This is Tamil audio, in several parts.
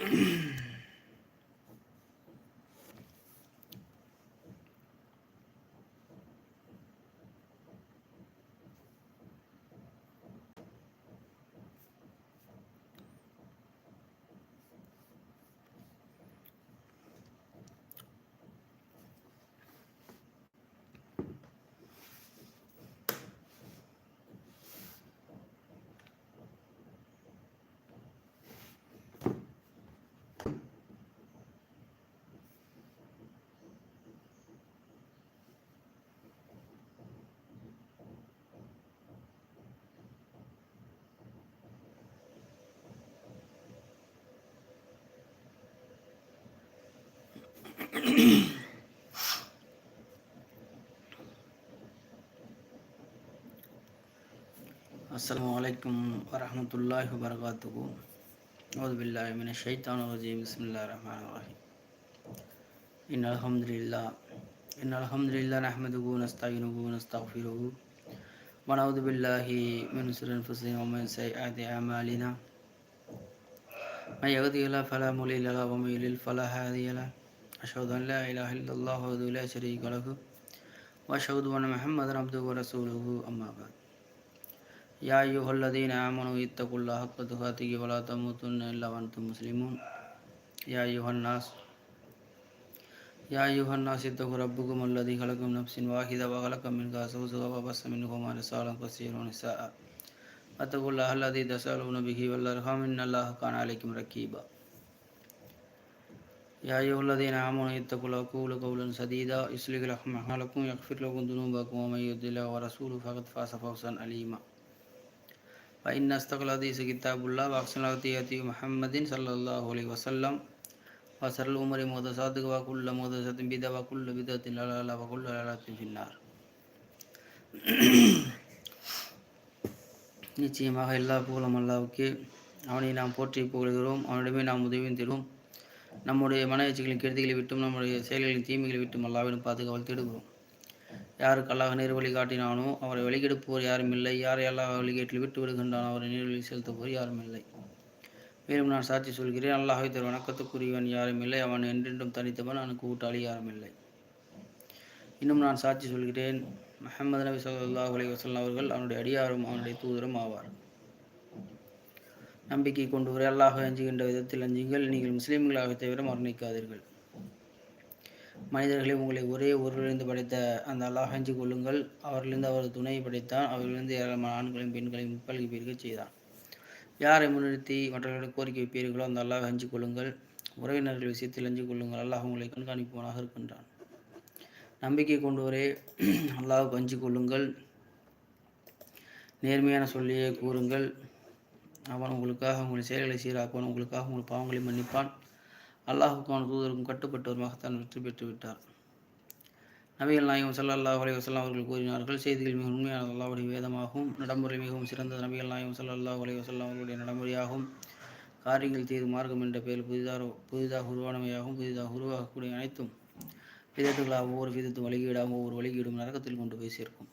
Mm-hmm. அஸ்லாம் வலைக்கம் வரமத்துல்லாஹ் வரகாத்துக்கு ஓதுபில்லாமின் ஷைத்தான் ரஜீம் பிஸ்மில்லா ரஹ்மான் ரஹீம் இன் அலமதுல்லா இன் அலமதுல்லா நஹமதுகு நஸ்தாயினுகு நஸ்தாஃபிருகு ونعوذ بالله من شرور انفسنا ومن سيئات اعمالنا من يهده الله فلا مضل له ومن يضلل فلا هادي له اشهد ان لا اله الا الله وحده لا شريك له واشهد ان محمدا عبده ورسوله اما بعد يا أيها الذين آمنوا اتقوا الله حق تقاته ولا تموتن إلا وأنتم مسلمون. يا أيها الناس يا أيها الناس اتقوا ربكم الذي خلقكم من نفس واحدة وخلق منها زوجها وبث منهما رسالا كثيرا ونساء. واتقوا الله الذي تسألون به والأرحام إن الله كان عليكم رقيبا يا أيها الذين آمنوا اتقوا الله وقولوا قولا سديدا يصلح لكم أعمالكم يغفر لكم ذنوبكم ومن يطع الله ورسوله فقد فاز فوزا عليما فإن أصدق الحديث كتاب الله وأحسن الهدي هدي محمد صلى الله عليه وسلم وشر الأمور محدثاتها وكل محدثة بدعة وكل بدعة ضلالة وكل ضلالة في النار நிச்சயமாக எல்லா புகழும் அல்லாவுக்கு அவனை நாம் போற்றி புகழ்கிறோம் அவனிடமே நாம் உதவியும் தருவோம் நம்முடைய மன எச்சைகளின் கெடுதிகளை விட்டும் நம்முடைய செயல்களின் தீமைகளை விட்டும் அல்லாவிடம் பாதுகாவல் தேடுகிறோம் யாருக்கு அல்லாஹ் நேர் வழி காட்டினானோ அவரை வழிகெடுப்போர் யாரும் இல்லை. யாரை அல்லாஹ் வழிகேட்டில் விட்டு விடுகின்றானோ அவரை நேர்வழி செலுத்துவோர் யாரும் இல்லை. மேலும் நான் சாட்சி சொல்கிறேன் அல்லாஹை தர் வணக்கத்துக்குரியவன் யாரும் இல்லை. அவன் என்றென்றும் தனித்தவன் அவனுக்கு கூட்டாளி யாரும் இல்லை. இன்னும் நான் சாட்சி சொல்கிறேன் முஹம்மது நபி சல்லாஹ் அலி வஸல்லம் அவர்கள் அவனுடைய அடியாரும் அவனுடைய தூதரும் ஆவார். நம்பிக்கை கொண்டு வரை அல்லாஹ் அஞ்சுகின்ற விதத்தில் அஞ்சுங்கள். நீங்கள் முஸ்லீம்களாக தவிர மரணிக்காதீர்கள். மனிதர்களை உங்களை ஒரே ஒருவரிலிருந்து படைத்த அந்த அல்லாஹ் அஞ்சு கொள்ளுங்கள். அவரிலிருந்து அவரது துணையை படைத்தான் அவரிலிருந்து ஏராளமான ஆண்களையும் பெண்களையும் முப்பல்கி பெருகச் செய்தான் யாரை முன்னிறுத்தி மற்றவர்களுக்கு கோரிக்கை வைப்பீர்களோ அந்த அல்லாஹ் அஞ்சு கொள்ளுங்கள். உறவினர்கள் விஷயத்தில் அஞ்சு கொள்ளுங்கள். அல்லாஹ் உங்களை கண்காணிப்பவனாக இருக்கின்றான். நம்பிக்கை கொண்டவரே அல்லாஹுக்கு அஞ்சு கொள்ளுங்கள். நேர்மையான சொல்லியே கூறுங்கள். அவன் உங்களுக்காக உங்கள் செயல்களை சீராக்குவான். உங்களுக்காக உங்கள் பாவங்களை மன்னிப்பான். அல்லாஹுக்கான தூதருக்கும் கட்டுப்பட்டு ஒரு மகத்தான் வெற்றி பெற்று விட்டார். நபிகள் நாயகம் ஸல்லல்லாஹு அலி வசல்லாம் அவர்கள் கூறினார்கள் செய்திகள் மிக உண்மையான அல்லாவுடைய வேதமாகவும் நடைமுறை மிகவும் சிறந்த நபிகள் நாயகம் சல்லல்லா அலி வசல்லாம் அவர்களுடைய நடைமுறையாகவும் காரியங்கள் தீர்வு மார்க்கம் என்ற பெயரில் புதிதாக புதிதாக உருவானவையாகவும் புதிதாக உருவாகக்கூடிய அனைத்தும் விதத்துகளாக ஒவ்வொரு விதத்தும் வழிகீடாகவும் ஒவ்வொரு வழிகீடும் நரகத்தில் கொண்டு போய் சேர்க்கும்.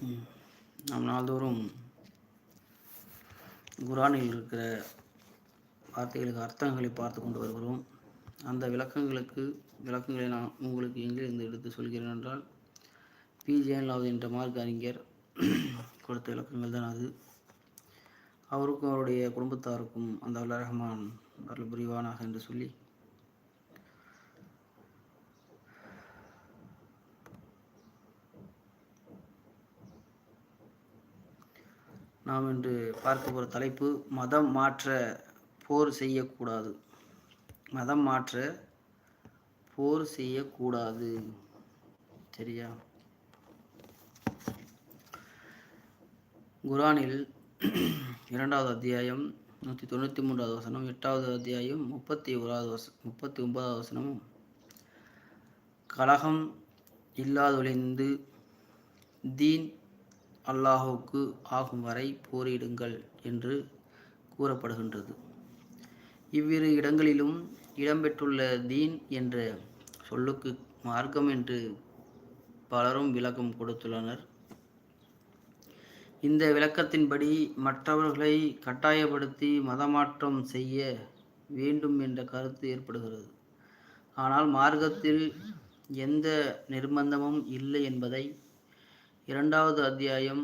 நாம் நாள்தோறும் குரானில் இருக்கிற வார்த்தைகளுக்கு அர்த்தங்களை பார்த்து கொண்டு வருகிறோம். அந்த விளக்கங்களுக்கு விளக்கங்களை நான் உங்களுக்கு எங்கிருந்து எடுத்து சொல்கிறேன் என்றால் பிஜேஎன் லாவது என்ற மார்க் அறிஞர் கொடுத்த விளக்கங்கள் தான் அது. அவருக்கும் அவருடைய குடும்பத்தாருக்கும் அந்த அல்ல ரஹ்மான் அருள் புரிவானாக என்று சொல்லி நாம் இன்று பார்க்க போகிற தலைப்பு மதம் மாற்ற போர் செய்யக்கூடாது. மதம் மாற்ற போர் செய்யக்கூடாது. சரியா? குரானில் இரண்டாவது அத்தியாயம் நூற்றி தொண்ணூற்றி மூன்றாவது வசனம் எட்டாவது அத்தியாயம் முப்பத்தி ஓராவது வச முப்பத்தி ஒன்பதாவது வசனமும் கலகம் இல்லாதொழிந்து தீன் அல்லாஹுக்கு ஆகும் வரை போரிடுங்கள் என்று கூறப்படுகின்றது. இவ்விரு இடங்களிலும் இடம்பெற்றுள்ள தீன் என்ற சொல்லுக்கு மார்க்கம் என்று பலரும் விளக்கம் கொடுத்துள்ளனர். இந்த விளக்கத்தின்படி மற்றவர்களை கட்டாயப்படுத்தி மதமாற்றம் செய்ய வேண்டும் என்ற கருத்து ஏற்படுகிறது. ஆனால் மார்க்கத்தில் எந்த நிர்பந்தமும் இல்லை என்பதை இரண்டாவது அத்தியாயம்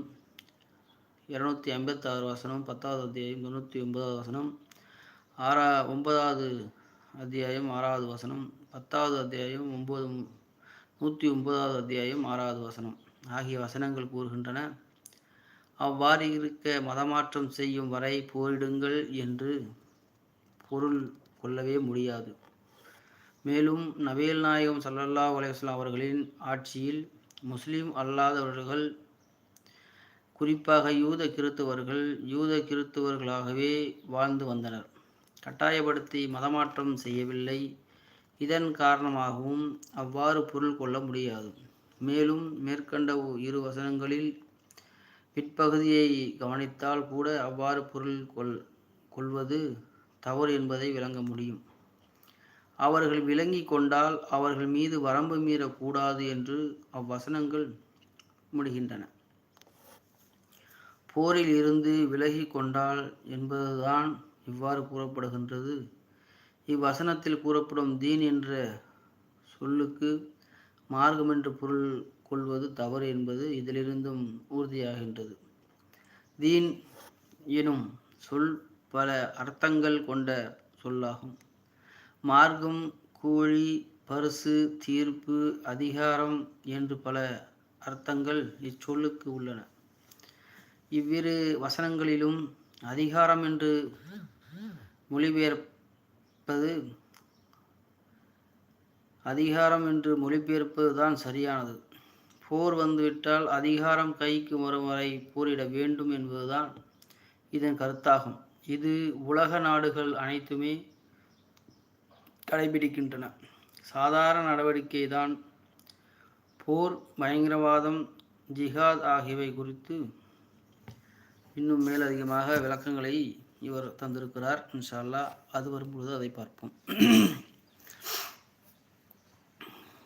இருநூத்தி ஐம்பத்தாறு வசனம் பத்தாவது அத்தியாயம் தொண்ணூற்றி ஒன்பதாவது வசனம் ஆறா ஒன்பதாவது அத்தியாயம் ஆறாவது வசனம் பத்தாவது அத்தியாயம் ஒம்பது நூற்றி ஒன்பதாவது அத்தியாயம் ஆறாவது வசனம் ஆகிய வசனங்கள் கூறுகின்றன. அவ்வாறு இருக்க மதமாற்றம் செய்யும் வரை போரிடுங்கள் என்று பொருள் கொள்ளவே முடியாது. மேலும் நபீல் நாயகம் சல்லல்லா அலையாஸ்லாம் அவர்களின் ஆட்சியில் முஸ்லீம் அல்லாதவர்கள் குறிப்பாக யூத கிறித்துவர்கள் யூத கிறித்துவர்களாகவே வாழ்ந்து வந்தனர். கட்டாயப்படுத்தி மதமாற்றம் செய்யவில்லை. இதன் காரணமாகவும் அவ்வாறு பொருள் கொள்ள முடியாது. மேலும் மேற்கண்ட இரு வசனங்களில் பிற்பகுதியை கவனித்தால் கூட அவ்வாறு பொருள் கொள் கொள்வது தவறு என்பதை விளங்க முடியும். அவர்கள் விளங்கி கொண்டால் அவர்கள் மீது வரம்பு மீறக்கூடாது என்று அவ்வசனங்கள் முடிகின்றன. போரில் இருந்து விலகி கொண்டால் என்பதுதான் இவ்வாறு கூறப்படுகின்றது. இவ்வசனத்தில் கூறப்படும் தீன் என்ற சொல்லுக்கு மார்க்கம் என்று பொருள் கொள்வது தவறு என்பது இதிலிருந்தும் உறுதியாகின்றது. தீன் எனும் சொல் பல அர்த்தங்கள் கொண்ட சொல்லாகும். மார்க்கம் கூலி பரிசு தீர்ப்பு அதிகாரம் என்று பல அர்த்தங்கள் இச்சொல்லுக்கு உள்ளன. இவ்விரு வசனங்களிலும் அதிகாரம் என்று மொழிபெயர்ப்பது அதிகாரம் என்று மொழிபெயர்ப்பது தான் சரியானது. போர் வந்துவிட்டால் அதிகாரம் கைக்கு வரும் வரை போரிட வேண்டும் என்பதுதான் இதன் கருத்தாகும். இது உலக நாடுகள் அனைத்துமே கடைபிடிக்கின்றன. சாதாரண நடவடிக்கை தான் போர் பயங்கரவாதம் ஜிஹாத் ஆகியவை குறித்து இன்னும் மேலதிகமாக விளக்கங்களை இவர் தந்திருக்கிறார். இன்ஷால்லா அது வரும்பொழுது அதை பார்ப்போம்.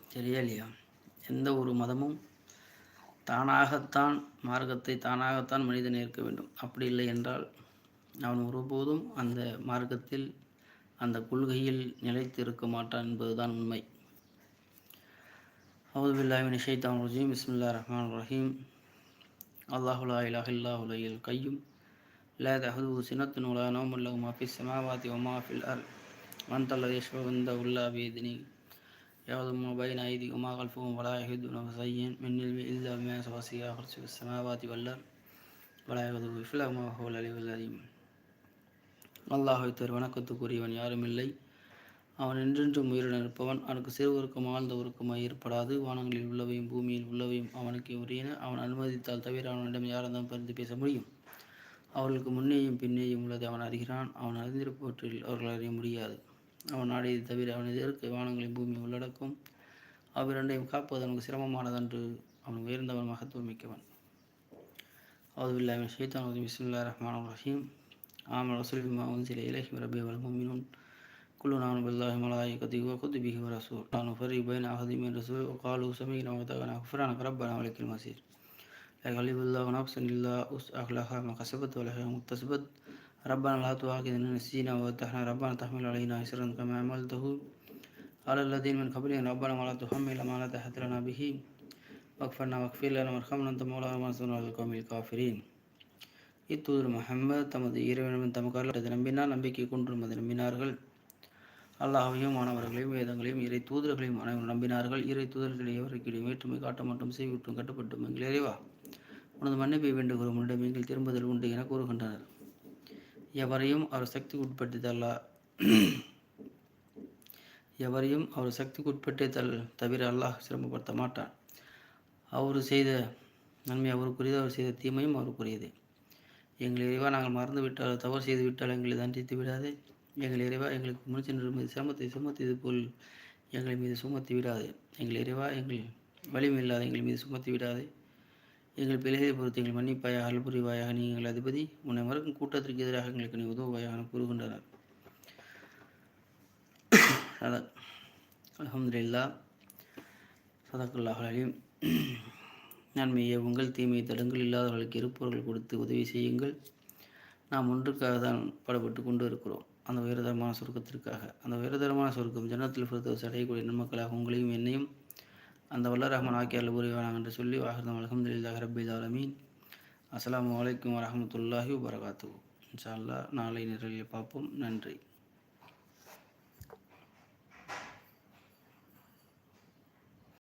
சரியா இல்லையா? எந்த ஒரு மதமும் தானாகத்தான் மார்க்கத்தை தானாகத்தான் மனிதன் ஏற்க வேண்டும். அப்படி இல்லை என்றால் அவன் ஒருபோதும் அந்த மார்க்கத்தில் அந்த கொள்கையில் நிலைத்து இருக்க மாட்டான் என்பதுதான் உண்மை அவுது பில்லாமின் ஷைத்தான் ரஜீம் பிஸ்மில்லா ரஹ்மான் ரஹீம் அல்லாஹுலா இலாஹில்லாஹுலையில் கையும் لا تأخذه سنة ولا نوم له ما في السماوات وما في الأرض وأنت الذي يشفع عنده إلا بإذنه يعلم ما بين أيديهم وما خلفهم ولا يحيطون بشيء من علمه إلا بما وسع كرسيه السماوات والأرض ولا يغضب حفظهما وهو العلي العظيم அல்லாஹை தர் வணக்கத்துக்குரியவன் யாரும் இல்லை. அவன் என்றென்றும் உயிருடன் இருப்பவன். அவனுக்கு சிறுவருக்கும் ஆழ்ந்த உருக்கமாக ஏற்படாது. வானங்களில் உள்ளவையும் பூமியில் உள்ளவையும் அவனுக்கு உரியன. அவன் அனுமதித்தால் தவிர அவனிடம் யாரெல்லாம் பரிந்து பேச முடியும். அவர்களுக்கு முன்னேயும் பின்னேயும் உள்ளதை அவன் அறிகிறான். அவன் அறிந்திருப்பவற்றில் அவர்கள் அறிய முடியாது. அவன் நாடியதை தவிர அவன் எதிர்க்க வானங்களின் பூமி உள்ளடக்கும்? அவ்விரண்டையும் காப்பது அவனுக்கு சிரமமானதன்று. அவன் உயர்ந்தவன் மகத்துவமிக்கவன் அவுதுல்லாமின் ஷைத்தான் பிஸ்மில்லா ரஹ்மான் ரஹீம். آمن الرسول بما أنزل إليه من ربه والمؤمنون. كلنا آمن بالله وملائكته وكتبه ورسوله. لا نفرق بين أحد من رسوله. وقالوا سمعنا وأطعنا. غفرانك ربنا ولك المصير. لا يغلب الله نفسا إلا وسعها. لها ما كسبت ولها ما اكتسبت ربنا لا تؤاخذنا نسينا وأتحنا ربنا تحمل علينا إسرا كما عملته على الذين من قبلنا ربنا ولا تحمل ما لا طاقة لنا به واغفرنا واغفر لنا وارحمنا. أنت مولانا وانصرنا على القوم الكافرين இத்தூதர் முகமது தமது இறைவனும் தமக்கு நம்பினால் நம்பிக்கை கொண்டும் அதை நம்பினார்கள். அல்லாஹையும் மாணவர்களையும் வேதங்களையும் இறை தூதர்களையும் அனைவரும் நம்பினார்கள். இறை தூதர்களை எவருக்கிடையும் வேற்றுமை காட்ட மட்டும் செய்விட்டும் கட்டுப்பட்டும் எங்கள் இறைவா. உனது மன்னிப்பை வேண்டுகிறோம். உன்னிடம் எங்கள் திரும்புதல் உண்டு என கூறுகின்றனர். எவரையும் அவர் சக்தி உட்படுத்தல்ல எவரையும் அவர் சக்திக்கு உட்பட்டே தல் தவிர அல்லாஹ் சிரமப்படுத்த மாட்டான். அவர் செய்த நன்மை அவருக்குரியது அவர் செய்த தீமையும் அவருக்குரியது. எங்கள் இறைவா நாங்கள் மறந்து விட்டால் தவறு செய்து விட்டால் எங்களை தண்டித்து விடாதே. எங்கள் இறைவா எங்களுக்கு முன் மீது சிரமத்தை சுமத்தியது போல் எங்கள் மீது சுமத்தி விடாதே. எங்கள் இறைவா எங்கள் வலிமை இல்லாத எங்கள் மீது சுமத்தி விடாதே. எங்கள் பிழையை பொறுத்து எங்கள் மன்னிப்பாயாக அல்புரிவாயாக நீ எங்கள் அதிபதி. உன்னை மறுக்கும் கூட்டத்திற்கு எதிராக எங்களுக்கு நீ உதவுவாயாக கூறுகின்றனர். அலமதுல்லா சதக்குல்லாஹ் அலீம். நன்மையை உங்கள் தீமையை தடங்கள். இல்லாதவர்களுக்கு இருப்பவர்கள் கொடுத்து உதவி செய்யுங்கள். நாம் ஒன்றுக்காக தான் பாடுபட்டு கொண்டு இருக்கிறோம் அந்த உயர்தரமான சுருக்கத்திற்காக. அந்த உயர்தரமான சுருக்கம் ஜன்னத்தில் பொறுத்தவரை அடையக்கூடிய நன்மக்களாக உங்களையும் என்னையும் அந்த வல்ல ரஹ்மான் ஆக்கியால் புரிவானாங்க என்று சொல்லி வாகனம் அலமதுல்லாஹ் ரபில் ஆலமீன். அஸ்லாம் வலைக்கம் வரமத்துல்லாஹி வரகாத்து இன்ஷா அல்லா நாளை நிரலில் பார்ப்போம். நன்றி.